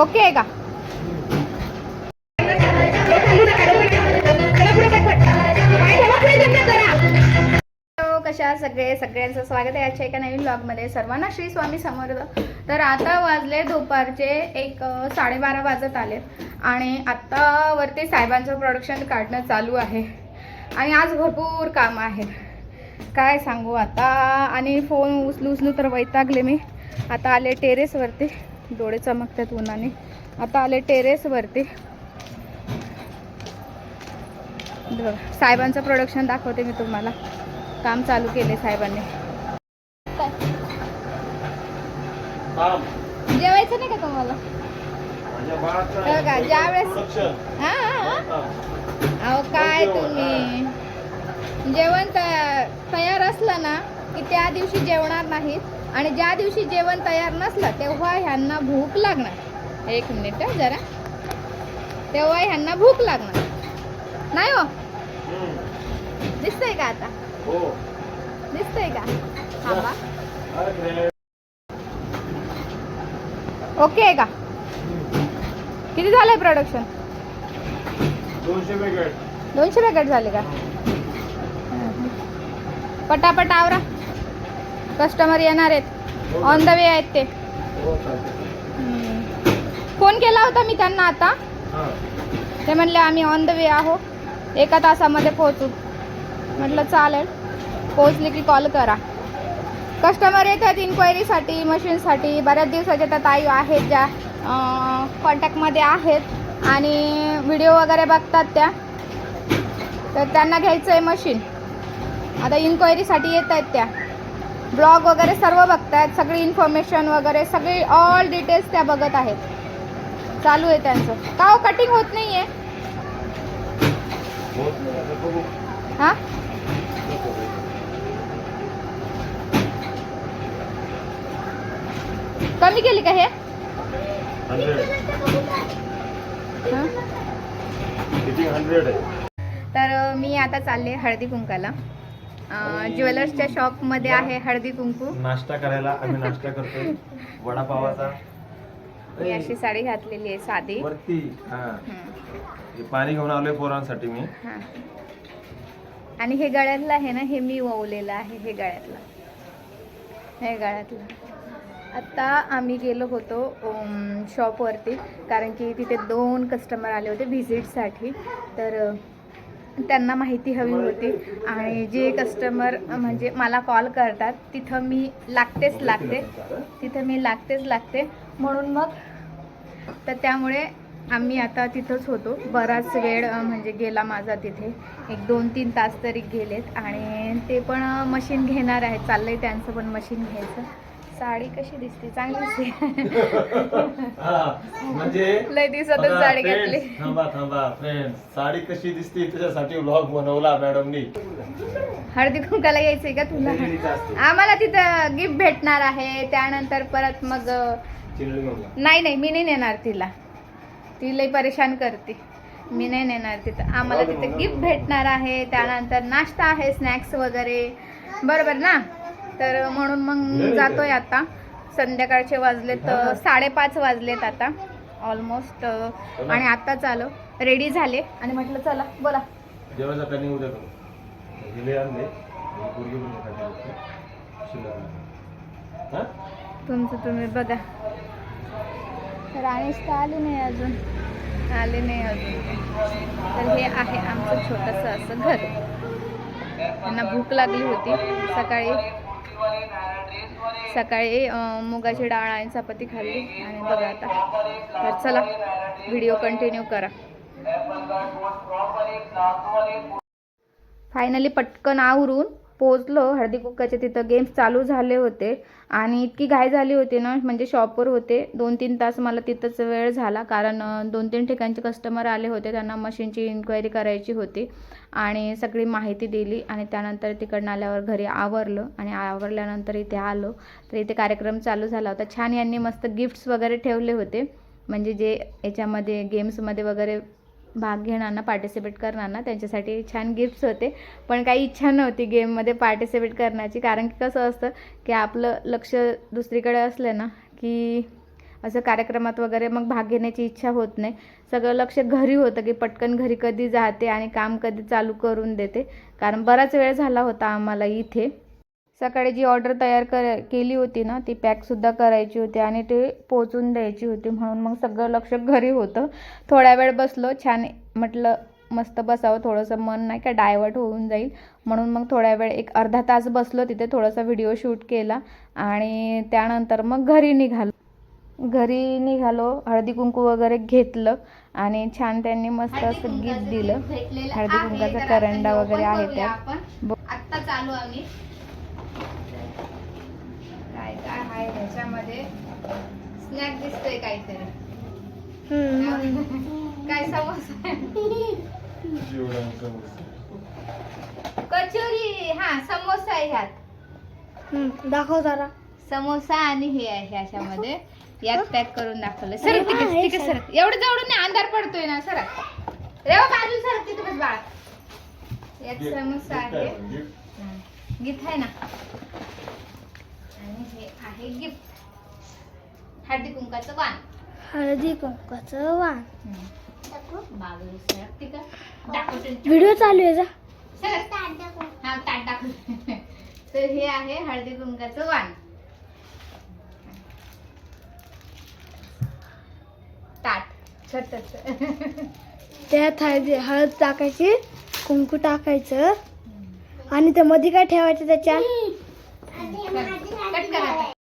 Okay आहे का हो, कशा सगळे? सगळ्यांचं स्वागत आहे आजच्या एका नवीन ब्लॉगमध्ये सर्वांना श्री स्वामी समर्थ. तर आता वाजले दुपारचे एक साडेबारा वाजत आले आणि आत्तावरती साहेबांचं प्रोडक्शन काढणं चालू आहे. आणि आज भरपूर काम आहे. काय सांगू आता? आणि फोन उचलू उचलू तर वैतागले मी. आता आले टेरेसवरती डोळे चमकतात उन्हाने. आता आले टेरेसवरती साहेबांचं प्रोडक्शन दाखवते मी तुम्हाला. काम चालू केले साहेबांनी? जेवायचं नाही का तुम्हाला? हो का? अहो काय तुम्ही? जेवण? तयार असलं ना की त्या दिवशी जेवणार नाहीत. आणि ज्या दिवशी जेवण तयार नसलं तेव्हा ह्यांना भूक लागणार. एक मिनिट हं, जरा. तेव्हा ह्यांना भूक लागणार. नाही हो? दिसतंय का आता? दिसतंय का? थांबा. ओके का? किती झालंय प्रोडक्शन दोनशे पॅकेट दोनशे पॅकेट झाले का? पटापट आवरा. कस्टमर येणार आहेत. ऑन द वे आहेत ते. फोन केला होता मी त्यांना आता. ते म्हणले आम्ही ऑन द वे आहो. एका तासामध्ये पोहोचू. म्हटलं चालेल. पोहोचले की कॉल करा. कस्टमर येतात इन्क्वायरीसाठी मशीनसाठी बऱ्याच दिवसाच्या त्या ताई आहेत ज्या कॉन्टॅक्टमध्ये आहेत. आणि व्हिडिओ वगैरे बघतात त्या. तर त्यांना घ्यायचं आहे मशीन आता इन्क्वायरीसाठी येत आहेत त्या. ब्लॉग वगैरे सर्व बघतायत सगळी इन्फॉर्मेशन वगैरे सगळी ऑल डिटेल्स त्या बघत आहेत. चालू आहे त्यांचं. का हो कटिंग होत नाही आहे हां? कमी केली का हे? हं? तर मी आता चालले हळदी कुंकाला. ज्वेलर्सच्या शॉपमध्ये आहे हळदी कुंकू. नाश्ता करायला आम्ही नाश्ता करतोय. वडापावाचा. मी अशी साडी घातलेली आहे साधी. वरती हा. पाणी घेऊन आलोय पोरांसाठी मी. आणि हे गळ्यातलं आहे ना हे मी ओवलेलं आहे हे गळ्यातलं. हे गळ्यातलं. आत्ता आम्ही गेलो होतो शॉपवरती कारण की तिथे दोन कस्टमर आले होते व्हिजिटसाठी तर त्यांना माहिती हवी होती. आणि जे कस्टमर म्हणजे मला कॉल करतात तिथं मी लागतेच लागते. तिथं मी लागतेच लागते. म्हणून मग तर त्यामुळे आम्ही आता तिथंच होतो. बराच वेळ म्हणजे गेला माझा तिथे. एक दोन तीन तास तरी गेलेत. आणि ते पण मशीन घेणार आहे. चाललं आहे त्यांचं पण मशीन घ्यायचं. साडी कशी दिसते? चांगली दिसते. म्हणजे लय दिवसातच साडी घातली. थांबा थांबा फ्रेंड साडी कशी दिसते? त्याच्यासाठी व्लॉग बनवला मॅडमनी हळदी कुंकाला यायचंय का तुला? आम्हाला तिथं गिफ्ट भेटणार आहे. त्यानंतर परत मग. नाही नाही मी नाही नेणार तिला. ती लई परेशान करते. मी नाही नेणार तिथं. आम्हाला तिथं गिफ्ट भेटणार आहे. त्यानंतर नाश्ता आहे स्नॅक्स वगैरे. बरोबर ना? तर म्हणून मग जातोय आता. संध्याकाळचे वाजलेत साडेपाच वाजलेत आता ऑलमोस्ट आणि आत्ताच आलो रेडी झाले? आणि म्हटलं चला बोला. जेवायचा प्लॅनिंग उद्या करू. आणले? तुमचं तुम्ही बघा. राणेश तर आले नाही अजून. आले नाही अजून. तर हे आहे आमचं छोटंसं असं घर. त्यांना भूक लागली होती सकाळी. सकाळी मुगाची डाळ आणि चपाती खाल्ली आणि बघा आता. तर चला व्हिडिओ कंटिन्यू करा. फायनली पटकन आवरून पोचलो हळदी कुक्काचे तिथं गेम्स चालू झाले होते. आणि इतकी घाई झाली होती ना म्हणजे शॉपवर होते. दोन तीन तास मला तिथंच वेळ झाला कारण दोन तीन ठिकाणचे कस्टमर आले होते त्यांना मशीनची इन्क्वायरी करायची होती. आणि सगळी माहिती दिली आणि त्यानंतर तिकडनं आल्यावर घरी आवरलं. आणि आवरल्यानंतर इथे आलो. तर इथे कार्यक्रम चालू झाला होता. छान यांनी मस्त गिफ्ट्स वगैरे ठेवले होते. म्हणजे जे याच्यामध्ये गेम्समध्ये वगैरे भाग घेणार ना पार्टिसिपेट करणार ना त्यांच्यासाठी छान गिफ्ट्स होते. पण काही इच्छा नव्हती गेममध्ये पार्टिसिपेट करण्याची. कारण की कसं असतं की आपलं लक्ष दुसरीकडे असलं ना की असं कार्यक्रमात वगैरे मग भाग घेण्याची इच्छा होत नाही. सगळं लक्ष घरी होतं की पटकन घरी कधी जाते आणि काम कधी चालू करून देते. कारण बराच वेळ झाला होता आम्हाला इथे. सकाळी जी ऑर्डर तयार कर केली होती ना ती पॅकसुद्धा करायची होती आणि ते पोचून द्यायची होती म्हणून मग सगळं लक्ष घरी होतं. थोड्या वेळ बसलो छान म्हटलं मस्त बसावं थोडंसं मन नाही का डायवर्ट होऊन जाईल. म्हणून मग थोड्या वेळ एक अर्धा तास बसलो तिथे थोडासा व्हिडिओ शूट केला आणि त्यानंतर मग घरी निघालो. घरी निघालो हळदी कुंकू वगैरे घेतलं आणि छान त्यांनी मस्त असं गिफ्ट दिलं. हळदी कुंकाचा करंडा वगैरे आहे आत्ता चालू आम्ही. काय आहे त्याच्यामध्ये स्नॅक दिसतोय काहीतरी. काय समोसा? कचोरी हा समोसा आहे ह्यात. दाखव जरा. समोसा आणि हे आहे ह्याच्यामध्ये. यात पॅक करून दाखवलं. सर तिकडे तिकडे सर. एवढं जवळून नाही अंधार पडतोय ना सर रेवा बाजू सर तिथे बस बाळा. यात समोसा आहे. गिफ्ट आहे ना. आणि हे आहे गिफ्ट हळदी कुंकाचं वाण. हळदी कुंकाचं वाण. दाखवते. व्हिडिओ चालू आहे जा. हा ताट दाखव. तर हे आहे हळदी कुंकाचं वाण. ताट. छोटस त्यात हळदी हळद टाकायची कुंकू टाकायचं. आणि त्या मध्ये काय ठेवायचं त्याच्या